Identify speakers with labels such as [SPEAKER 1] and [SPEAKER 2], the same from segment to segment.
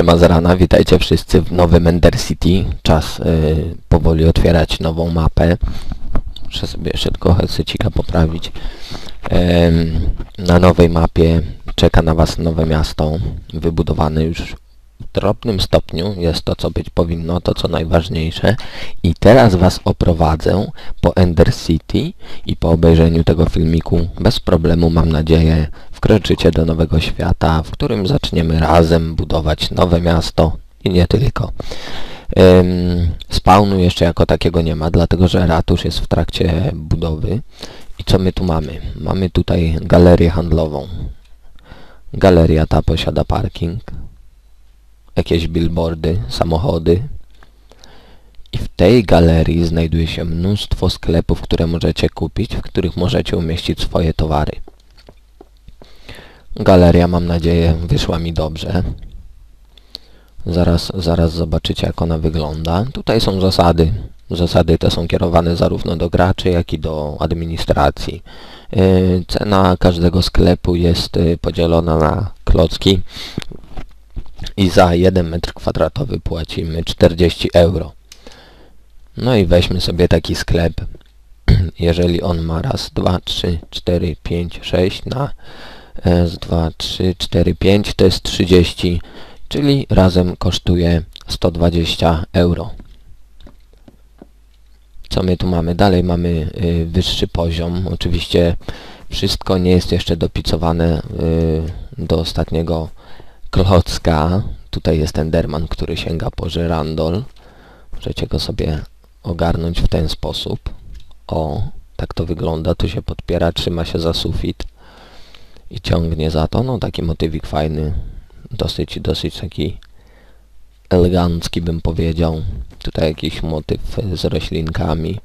[SPEAKER 1] Siema z rana, witajcie wszyscy w nowym Ender City. Czas y, powoli otwierać nową mapę. Muszę sobie jeszcze tylko headsetika poprawić. Na nowej mapie czeka na Was nowe miasto, wybudowane już w drobnym stopniu. Jest to, co być powinno, to co najważniejsze. I teraz Was oprowadzę po Ender City i po obejrzeniu tego filmiku bez problemu, mam nadzieję, wkroczycie do nowego świata, w którym zaczniemy razem budować nowe miasto i nie tylko. Ym, spawnu jeszcze jako takiego nie ma, dlatego że ratusz jest w trakcie budowy. I co my tu mamy? Mamy tutaj galerię handlową. Galeria ta posiada parking, jakieś billboardy, samochody. I w tej galerii znajduje się mnóstwo sklepów, które możecie kupić, w których możecie umieścić swoje towary. Galeria, mam nadzieję, wyszła mi dobrze. Zaraz, zaraz zobaczycie, jak ona wygląda. Tutaj są zasady. Zasady te są kierowane zarówno do graczy, jak i do administracji. Yy, Cena każdego sklepu jest yy, podzielona na klocki i za 1 metr kwadratowy płacimy 40 euro. No i weźmy sobie taki sklep. Jeżeli on ma raz, dwa, trzy, cztery, pięć, sześć na raz, dwa, trzy, cztery, pięć to jest 30, czyli razem kosztuje 120 euro. Co my tu mamy? Dalej mamy y, wyższy poziom. Oczywiście wszystko nie jest jeszcze dopicowane y, do ostatniego klocka. Tutaj jest Enderman, który sięga po żyrandol. Możecie go sobie ogarnąć w ten sposób. O, tak to wygląda. Tu się podpiera, trzyma się za sufit i ciągnie za to. No taki motywik fajny. Dosyć, dosyć taki elegancki bym powiedział. Tutaj jakiś motyw z roślinkami.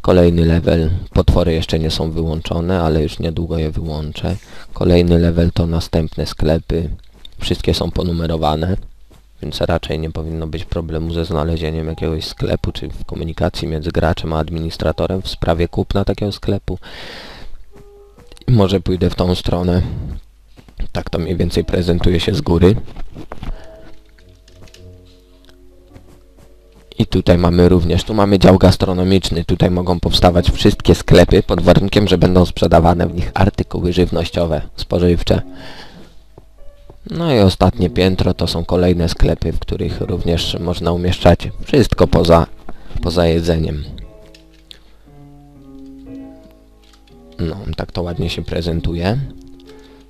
[SPEAKER 1] Kolejny level. Potwory jeszcze nie są wyłączone, ale już niedługo je wyłączę. Kolejny level to następne sklepy. Wszystkie są ponumerowane, więc raczej nie powinno być problemu ze znalezieniem jakiegoś sklepu, czy w komunikacji między graczem a administratorem w sprawie kupna takiego sklepu. Może pójdę w tą stronę. Tak to mniej więcej prezentuje się z góry. I tutaj mamy również, tu mamy dział gastronomiczny, tutaj mogą powstawać wszystkie sklepy pod warunkiem, że będą sprzedawane w nich artykuły żywnościowe, spożywcze. No i ostatnie piętro to są kolejne sklepy, w których również można umieszczać wszystko poza, poza jedzeniem. No, tak to ładnie się prezentuje.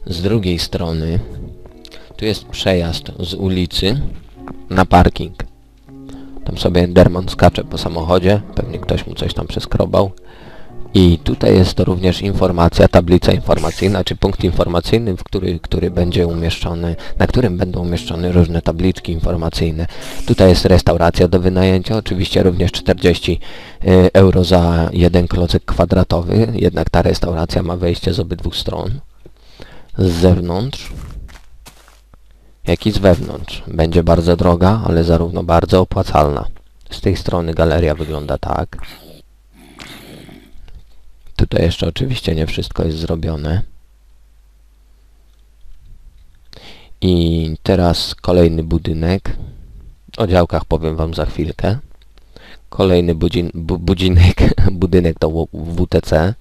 [SPEAKER 1] Z drugiej strony tu jest przejazd z ulicy na parking. Tam sobie Enderman skacze po samochodzie, pewnie ktoś mu coś tam przeskrobał. I tutaj jest to również informacja, tablica informacyjna, czy punkt informacyjny, w który, który będzie umieszczony, na którym będą umieszczone różne tabliczki informacyjne. Tutaj jest restauracja do wynajęcia, oczywiście również 40 y, euro za jeden klocek kwadratowy, jednak ta restauracja ma wejście z obydwu stron. Z zewnątrz, jak i z wewnątrz. Będzie bardzo droga, ale zarówno bardzo opłacalna. Z tej strony galeria wygląda tak. Tutaj jeszcze oczywiście nie wszystko jest zrobione. I teraz kolejny budynek. O działkach powiem Wam za chwilkę. Kolejny budzin, budynek to WTC,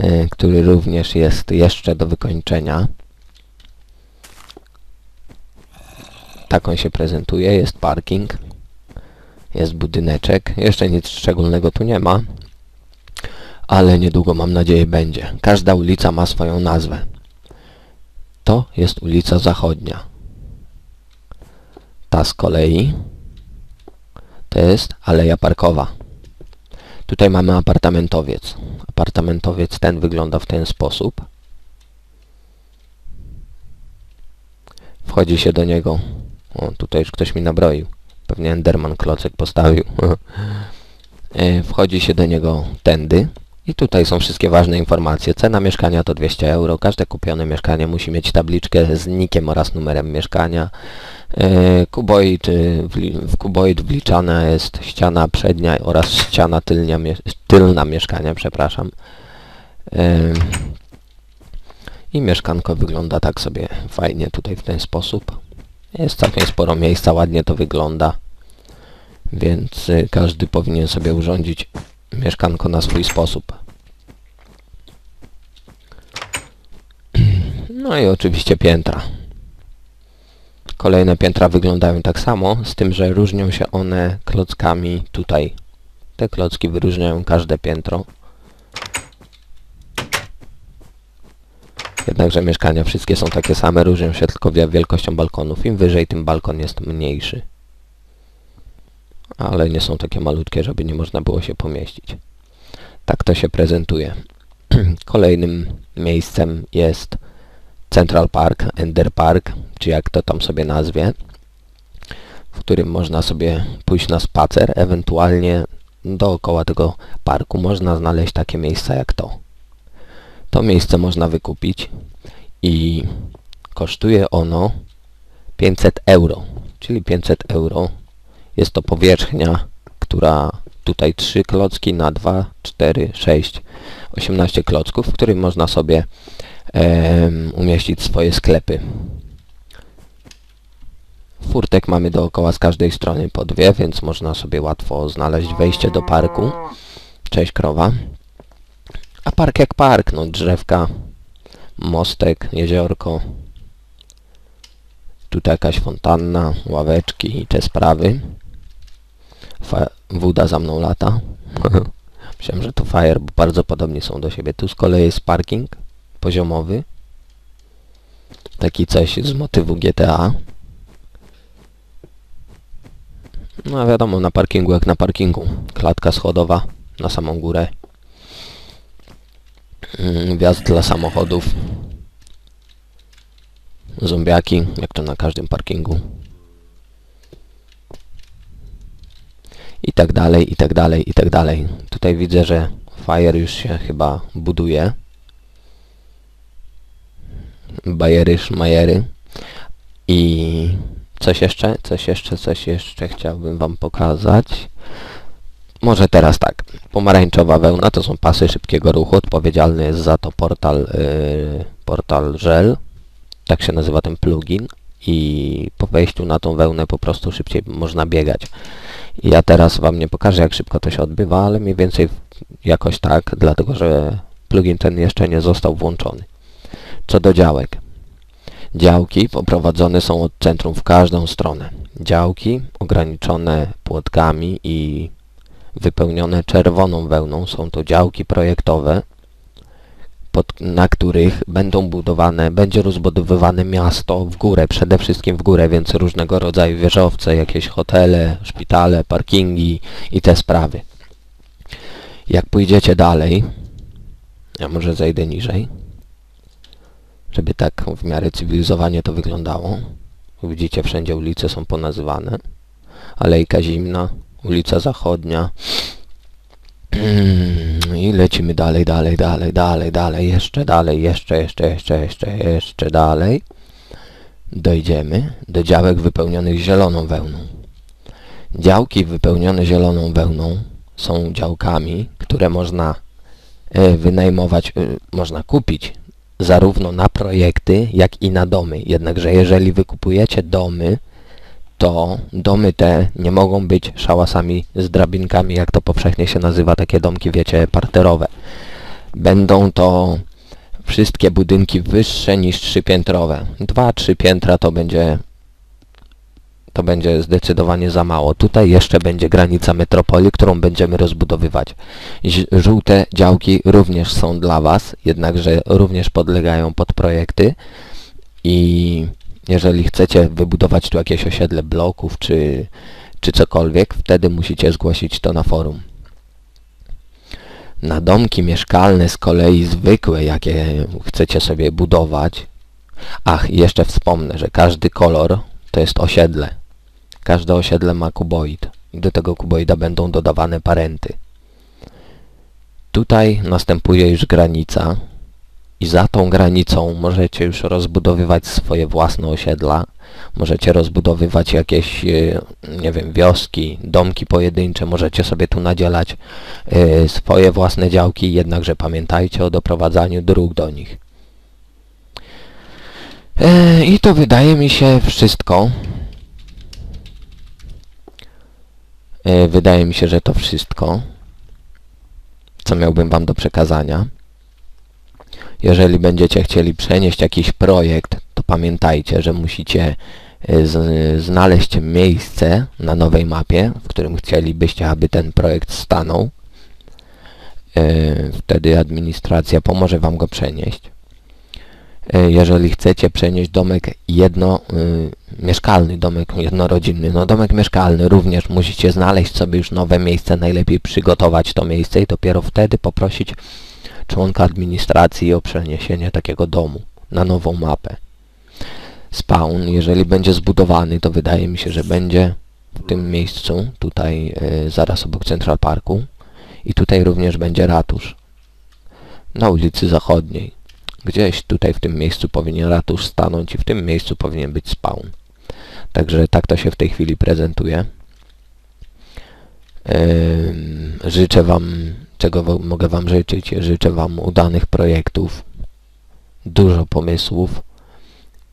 [SPEAKER 1] y, który również jest jeszcze do wykończenia. Tak on się prezentuje. Jest parking. Jest budyneczek. Jeszcze nic szczególnego tu nie ma ale niedługo mam nadzieję będzie. Każda ulica ma swoją nazwę. To jest ulica Zachodnia. Ta z kolei to jest Aleja Parkowa. Tutaj mamy apartamentowiec. Apartamentowiec ten wygląda w ten sposób. Wchodzi się do niego. O, tutaj już ktoś mi nabroił. Pewnie Enderman klocek postawił. E, Wchodzi się do niego tędy. I tutaj są wszystkie ważne informacje. Cena mieszkania to 200 euro. Każde kupione mieszkanie musi mieć tabliczkę z nikiem oraz numerem mieszkania. E, Kuboid, y, w kuboid wliczana jest ściana przednia oraz ściana tylnia, tylna mieszkania, przepraszam. E, I mieszkanko wygląda tak sobie fajnie tutaj w ten sposób. Jest całkiem sporo miejsca, ładnie to wygląda. Więc y, każdy powinien sobie urządzić mieszkanko na swój sposób. No i oczywiście piętra. Kolejne piętra wyglądają tak samo, z tym, że różnią się one klockami tutaj. Te klocki wyróżniają każde piętro. Jednakże mieszkania wszystkie są takie same, różnią się tylko wi- wielkością balkonów. Im wyżej, tym balkon jest mniejszy. Ale nie są takie malutkie, żeby nie można było się pomieścić. Tak to się prezentuje. Kolejnym miejscem jest Central Park, Ender Park, czy jak to tam sobie nazwie, w którym można sobie pójść na spacer, ewentualnie dookoła tego parku można znaleźć takie miejsca jak to. To miejsce można wykupić i kosztuje ono 500 euro, czyli 500 euro jest to powierzchnia, która tutaj 3 klocki na 2, 4, 6, 18 klocków, w którym można sobie em, umieścić swoje sklepy. Furtek mamy dookoła z każdej strony po dwie, więc można sobie łatwo znaleźć wejście do parku. Cześć krowa. A park jak park, no drzewka, mostek, jeziorko. Tutaj jakaś fontanna, ławeczki i te sprawy. Fa woda za mną lata. Myślałem, że to fire, bo bardzo podobnie są do siebie. Tu z kolei jest parking poziomowy. Taki coś z motywu GTA. No wiadomo, na parkingu jak na parkingu. Klatka schodowa na samą górę. Mm, Wjazd dla samochodów. Zombiaki, jak to na każdym parkingu. I tak dalej, i tak dalej, i tak dalej. Tutaj widzę, że Fire już się chyba buduje. Bajery, szmajery. I coś jeszcze, coś jeszcze, coś jeszcze chciałbym wam pokazać. Może teraz tak. Pomarańczowa wełna to są pasy szybkiego ruchu. Odpowiedzialny jest za to portal, yy, portal Żel. Tak się nazywa ten plugin. I po wejściu na tą wełnę po prostu szybciej można biegać. Ja teraz wam nie pokażę jak szybko to się odbywa, ale mniej więcej jakoś tak, dlatego że plugin ten jeszcze nie został włączony. Co do działek. Działki poprowadzone są od centrum w każdą stronę. Działki ograniczone płotkami i wypełnione czerwoną wełną są to działki projektowe, pod, na których będą budowane, będzie rozbudowywane miasto w górę, przede wszystkim w górę, więc różnego rodzaju wieżowce, jakieś hotele, szpitale, parkingi i te sprawy. Jak pójdziecie dalej, ja może zejdę niżej, żeby tak w miarę cywilizowanie to wyglądało. Widzicie, wszędzie ulice są ponazywane. Alejka Zimna, ulica Zachodnia. I lecimy dalej, dalej, dalej, dalej, dalej, jeszcze dalej, jeszcze, jeszcze, jeszcze, jeszcze, jeszcze dalej. Dojdziemy do działek wypełnionych zieloną wełną. Działki wypełnione zieloną wełną są działkami, które można e, wynajmować, e, można kupić zarówno na projekty, jak i na domy. Jednakże jeżeli wykupujecie domy, to domy te nie mogą być szałasami z drabinkami, jak to powszechnie się nazywa, takie domki, wiecie, parterowe. Będą to wszystkie budynki wyższe niż trzypiętrowe. Dwa, trzy piętra to będzie to będzie zdecydowanie za mało. Tutaj jeszcze będzie granica metropolii, którą będziemy rozbudowywać. Żółte działki również są dla Was, jednakże również podlegają pod projekty i jeżeli chcecie wybudować tu jakieś osiedle bloków czy, czy cokolwiek, wtedy musicie zgłosić to na forum. Na domki mieszkalne z kolei zwykłe, jakie chcecie sobie budować, ach, jeszcze wspomnę, że każdy kolor to jest osiedle. Każde osiedle ma kuboid i do tego kuboida będą dodawane parenty. Tutaj następuje już granica i za tą granicą możecie już rozbudowywać swoje własne osiedla, możecie rozbudowywać jakieś, e, nie wiem, wioski, domki pojedyncze, możecie sobie tu nadzielać e, swoje własne działki, jednakże pamiętajcie o doprowadzaniu dróg do nich. E, I to wydaje mi się wszystko. E, wydaje mi się, że to wszystko, co miałbym wam do przekazania. Jeżeli będziecie chcieli przenieść jakiś projekt, to pamiętajcie, że musicie e, znaleźć miejsce na nowej mapie, w którym chcielibyście, aby ten projekt stanął. E, Wtedy administracja pomoże wam go przenieść. E, Jeżeli chcecie przenieść domek jedno, y, mieszkalny, domek jednorodzinny, no domek mieszkalny również musicie znaleźć sobie już nowe miejsce, najlepiej przygotować to miejsce i dopiero wtedy poprosić członka administracji o przeniesienie takiego domu na nową mapę. Spawn, jeżeli będzie zbudowany, to wydaje mi się, że będzie w tym miejscu, tutaj y, zaraz obok Central Parku i tutaj również będzie ratusz na ulicy Zachodniej. Gdzieś tutaj w tym miejscu powinien ratusz stanąć i w tym miejscu powinien być spawn. Także tak to się w tej chwili prezentuje. Życzę Wam, czego mogę Wam życzyć? Życzę Wam udanych projektów, dużo pomysłów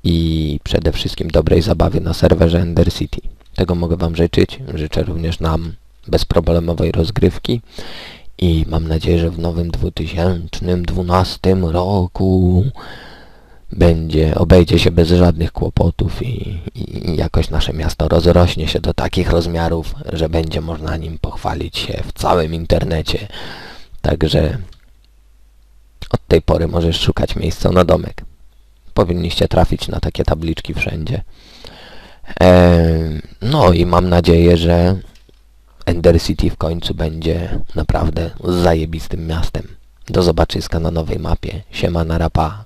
[SPEAKER 1] i przede wszystkim dobrej zabawy na serwerze Ender City. Tego mogę Wam życzyć. Życzę również nam bezproblemowej rozgrywki i mam nadzieję, że w nowym 2012 roku będzie, obejdzie się bez żadnych kłopotów i, i, jakoś nasze miasto rozrośnie się do takich rozmiarów, że będzie można nim pochwalić się w całym internecie. Także od tej pory możesz szukać miejsca na domek. Powinniście trafić na takie tabliczki wszędzie. No i mam nadzieję, że Ender City w końcu będzie naprawdę zajebistym miastem. Do zobaczyska na nowej mapie. Siema na rapa.